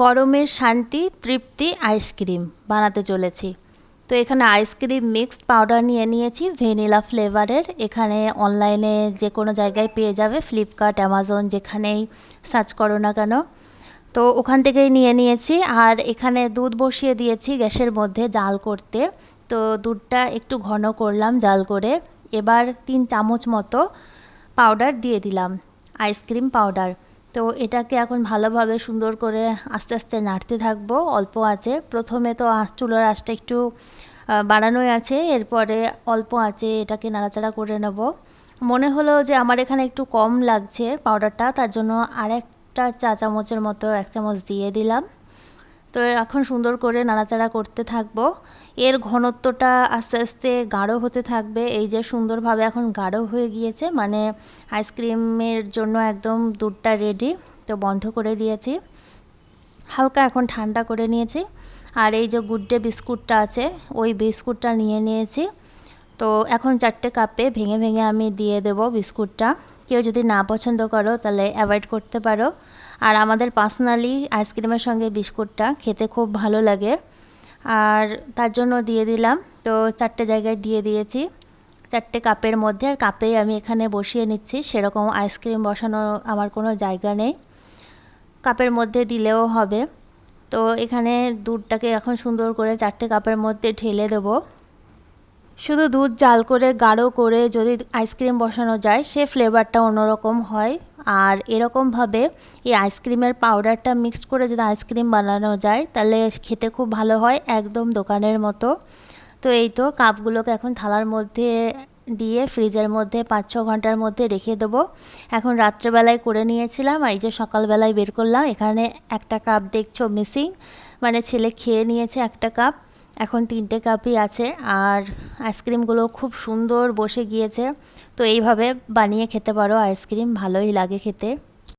গরমের শান্তি, তৃপ্তি, আইসক্রিম বানাতে চলেছি। তো এখানে আইসক্রিম মিক্সড পাউডার নিয়ে নিয়েছি, ভ্যানিলা ফ্লেভারের। এখানে অনলাইনে যে কোনো জায়গায় পেয়ে যাবে, ফ্লিপকার্ট, অ্যামাজন, যেখানেই সার্চ করো না কেন। তো ওখান থেকেই নিয়ে নিয়েছি, আর এখানে দুধ বসিয়ে দিয়েছি গ্যাসের মধ্যে জাল করতে। তো দুধটা একটু ঘন করলাম জাল করে, এবার তিন চামচ মতো পাউডার দিয়ে দিলাম, আইসক্রিম পাউডার। তো এটাকে এখন ভালোভাবে সুন্দর করে আস্তে আস্তে নাড়তে থাকব, অল্প আছে। প্রথমে তো আঁচ, চুলোর আঁচটা একটু বাড়ানোই আছে। এরপরে অল্প আছে, এটাকে নাড়াচাড়া করে নেব। মনে হলো যে আমার এখানে একটু কম লাগছে পাউডারটা তার জন্য আর একটা চা চামচের মতো এক চামচ দিয়ে দিলাম। তো এখন সুন্দর করে নাড়াচাড়া করতে থাকব। এর ঘনত্বটা আস্তে আস্তে গাঢ় হতে থাকবে। এই যে সুন্দরভাবে এখন গাঢ় হয়ে গিয়েছে মানে আইসক্রিমের জন্য একদম দুধটা রেডি তো বন্ধ করে দিয়েছি। হালকা এখন ঠান্ডা করে নিয়েছি। আর এই যে গুড ডে বিস্কুটটা আছে, ওই বিস্কুটটা নিয়ে নিয়েছি। তো এখন চারটে কাপে ভেঙে ভেঙে আমি দিয়ে দেব বিস্কুটটা। কেউ যদি না পছন্দ করো, তাহলে অ্যাভয়েড করতে পারো। আর আমাদের পার্সোনালি আইসক্রিমের সঙ্গে বিস্কুটটা খেতে খুব ভালো লাগে। আর তার জন্য দিয়ে দিলাম, তো চারটে জায়গায় দিয়ে দিয়েছি। চারটে কাপের মধ্যে, আর কাপেই আমি এখানে বসিয়ে নিচ্ছি, সেরকম আইসক্রিম বসানো আমার কোনো জায়গা নেই। কাপের মধ্যে দিলেও হবে। তো এখানে দুধটাকে এখন সুন্দর করে চারটে কাপের মধ্যে ঢেলে দেবো। শুধু দুধ জাল করে, গাঢ় করে যদি আইসক্রিম বসানো যায়, সে ফ্লেভারটা অন্যরকম হয়। আর এরকমভাবে এই আইসক্রিমের পাউডারটা মিক্সড করে যদি আইসক্রিম বানানো যায়, তাহলে খেতে খুব ভালো হয় একদম দোকানের মতো। তো এই তো কাপগুলোকে এখন থালার মধ্যে দিয়ে ফ্রিজের মধ্যে পাঁচ ছ ঘণ্টার মধ্যে রেখে দেবো। এখন রাত্রেবেলায় করে নিয়েছিলাম এই যে সকালবেলায় বের করলাম, এখানে একটা কাপ দেখছ মিসিং মানে ছেলে খেয়ে নিয়েছে একটা কাপ এখন তিনটে কাপই আছে আর আইসক্রিমগুলো খুব সুন্দর বসে গিয়েছে। তো এইভাবে বানিয়ে খেতে পারো, আইসক্রিম ভালোই লাগে খেতে।